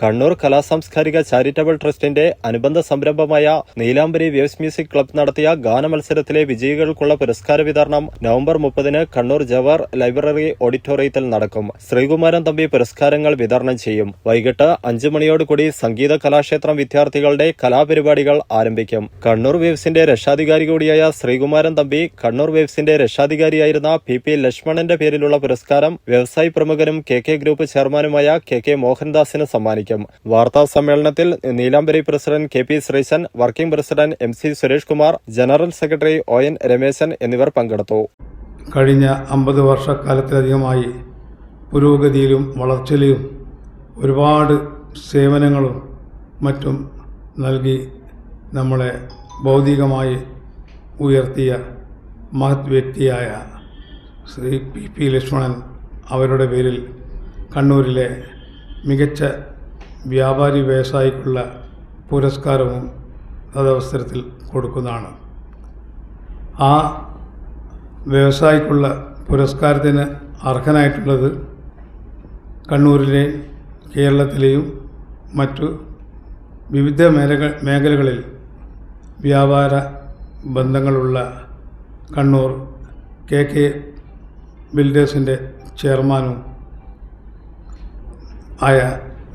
Kannur കലാസാംസ്കാരിക charitable ട്രസ്റ്റിന്റെ അനുബന്ധ സംരംഭമായ നീലാംബരി വേവ്സ് മ്യൂസിക് ക്ലബ് നടത്തിയ ഗാനമത്സരത്തിലെ വിജയികൾക്കുള്ള പുരസ്കാര വിതരണം നവംബർ മുപ്പതിന് കണ്ണൂർ ജവഹർ ലൈബ്രറി ഓഡിറ്റോറിയത്തിൽ നടക്കും. ശ്രീകുമാരൻ തമ്പി പുരസ്കാരങ്ങൾ വിതരണം ചെയ്യും. വൈകിട്ട് അഞ്ചു മണിയോടുകൂടി സംഗീത കലാക്ഷേത്രം വിദ്യാർത്ഥികളുടെ കലാപരിപാടികൾ ആരംഭിക്കും. കണ്ണൂർ വേവ്സിന്റെ രക്ഷാധികാരി കൂടിയായ ശ്രീകുമാരൻ തമ്പി കണ്ണൂർ വേവ്സിന്റെ രക്ഷാധികാരിയായിരുന്ന പി പി ലക്ഷ്മണന്റെ പേരിലുള്ള പുരസ്കാരം വ്യവസായി പ്രമുഖനും കെ കെ ഗ്രൂപ്പ് ചെയർമാനുമായ കെ കെ മോഹൻദാസിന് സമ്മാനിക്കും. വാർത്താ സമ്മേളനത്തിൽ Neelambari president K P Sreesan working president M C Suresh Kumar general secretary O N Rameshan എന്നിവർ പങ്കെടുത്തു. കഴിഞ്ഞ അമ്പത് വർഷക്കാലത്തിലധികമായി പുരോഗതിയിലും വളർച്ചയിലും ഒരുപാട് സേവനങ്ങളും മറ്റും നൽകി നമ്മളെ ഭൗതികമായി ഉയർത്തിയ മഹത് വ്യക്തിയായ ശ്രീ പി പി ലക്ഷ്മണൻ അവരുടെ പേരിൽ കണ്ണൂരിലെ മികച്ച വ്യാപാരി വ്യവസായിക്കുള്ള പുരസ്കാരവും തദവസരത്തിൽ കൊടുക്കുന്നതാണ്. ആ വ്യവസായിക്കുള്ള പുരസ്കാരത്തിന് അർഹനായിട്ടുള്ളത് കണ്ണൂരിലെ കേരളത്തിലെയും മറ്റു വിവിധ മേഖല മേഖലകളിൽ വ്യാപാര ബന്ധങ്ങളുള്ള കണ്ണൂർ കെ കെ ബിൽഡേഴ്സിന്റെ ചെയർമാനും ആയ